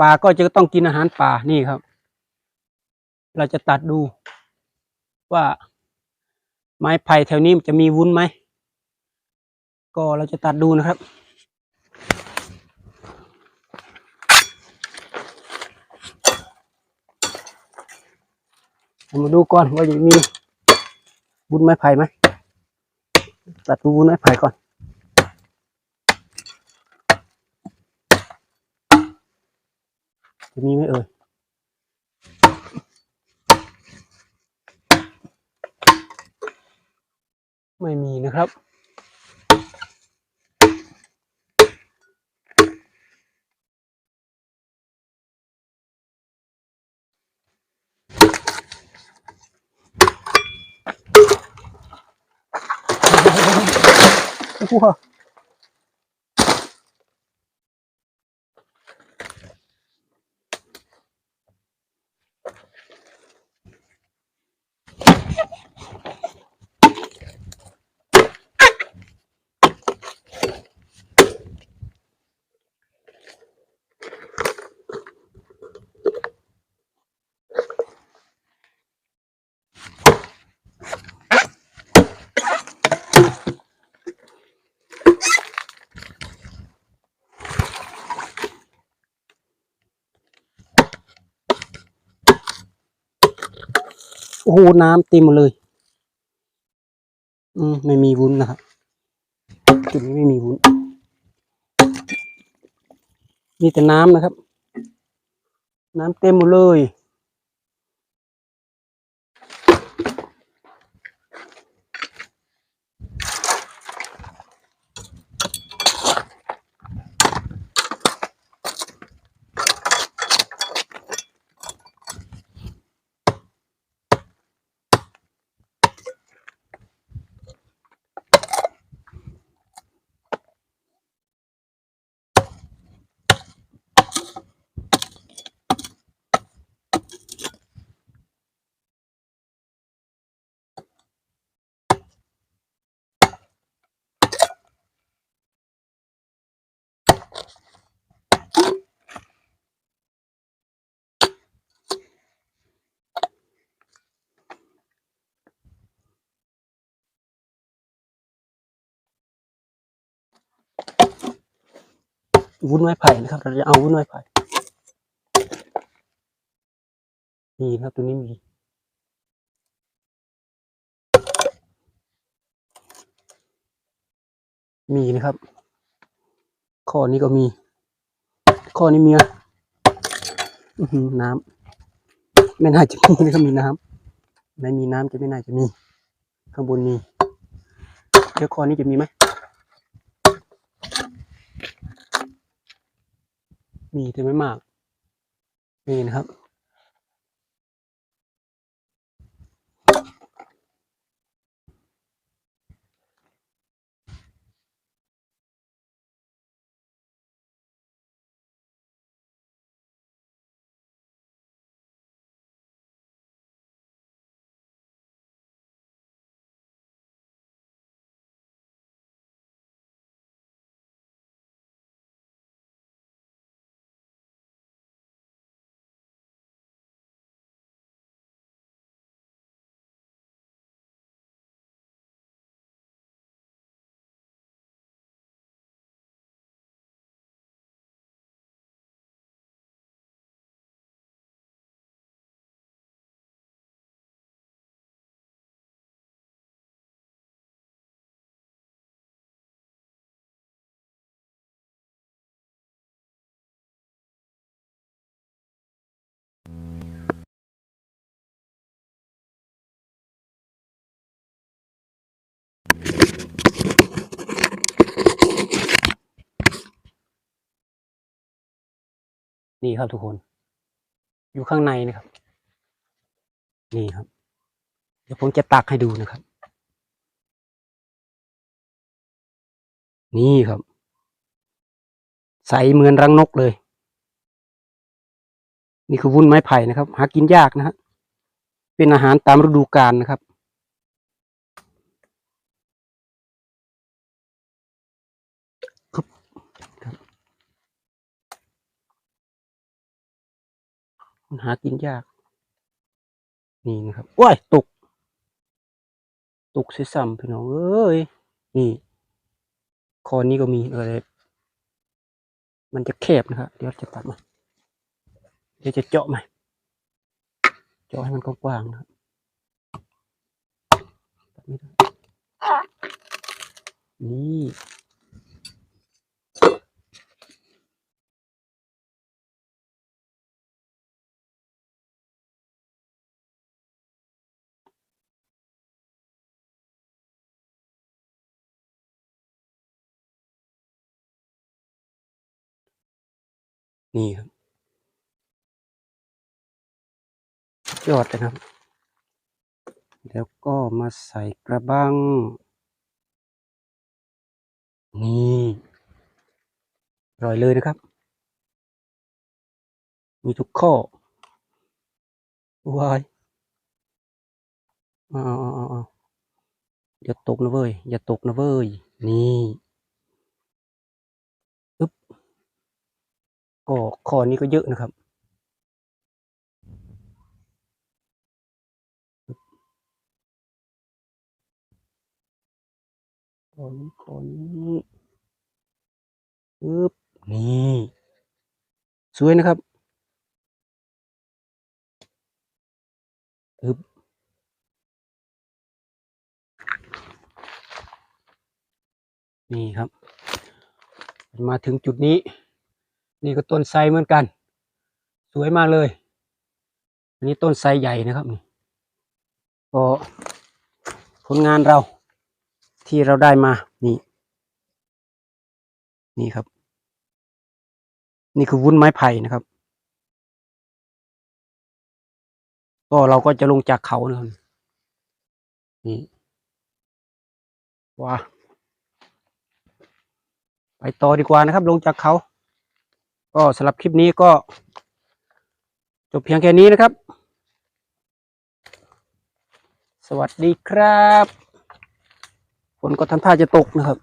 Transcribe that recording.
ป่าก็จะต้องกินอาหารป่านี่ครับ เราจะตัดดูว่าไม้ไผ่แถวนี้มันจะมีวุ้นไหม ก็เราจะตัดดูนะครับ มาดูก่อนว่าจะมีวุ้นไม้ไผ่ไหม ตัดดูวุ้นไม้ไผ่ก่อน จะมีไหมเอ่ยไม่มีนะครับว้ อ้โหน้ำเต็มหมดเลย อืมไม่มีวุ้นนะครับ จุดนี้ไม่มีวุ้น มีแต่น้ำนะครับ น้ำเต็มหมดเลย วุ้นไม้ไผ่นะครับ เราจะเอาวุ้นไม้ไผ่นี่นะครับตัวนี้มีมีนะครับ ข้อนี้ก็มี ข้อนี้มีอะน้ำไม่น่าจะมีนะครับมีน้ำไม่มีน้ำจะไม่น่าจะมี ข้างบนมีเดี๋ยวข้อนี้จะมีไหม มีแต่ไม่มาก นี่นะครับ นี่ครับทุกคน อยู่ข้างในนะครับ นี่ครับ เดี๋ยวผมจะตักให้ดูนะครับ นี่ครับ ใสเหมือนรังนกเลย นี่คือวุ้นไม้ไผ่นะครับ หากินยากนะฮะเป็นอาหารตามฤดูกาลนะครับ มันหากินยาก นี่นะครับว้ายตก ตกเสียซ้ำพี่น้องเอ้ย นี่คอนี้ก็มีอะไร มันจะแคบนะครับ เดี๋ยวจะตัดมา เดี๋ยวจะเจาะใหม่เจาะให้มันกว้างๆนะครับนี่ นี่ครับ ยอดเลยครับ แล้วก็มาใส่กระบัง นี่อร่อยเลยนะครับ มีทุกข้อวายเอาเอเอาเอาอย่าตกนะเว้ย อย่าตกนะเว้ย นี่อึ๊บ ก็ข้อนี้ก็เยอะนะครับ ข้อนี้ข้อนี้อึ๊บนี่สวยนะครับอึ๊บนี่ครับ มาถึงจุดนี้ นี่ก็ต้นไทรเหมือนกัน สวยมากเลย อันนี้ต้นไทรใหญ่นะครับนี่ก็ผลงานเราที่เราได้มานี่ นี่ครับ นี่คือวุ้นไม้ไผ่นะครับ ก็เราก็จะลงจากเขานะครับนี่ว้าไปต่อดีกว่านะครับ ลงจากเขา ก็สำหรับคลิปนี้ก็จบเพียงแค่นี้นะครับ สวัสดีครับ ฝนก็ทำท่าจะตกนะครับ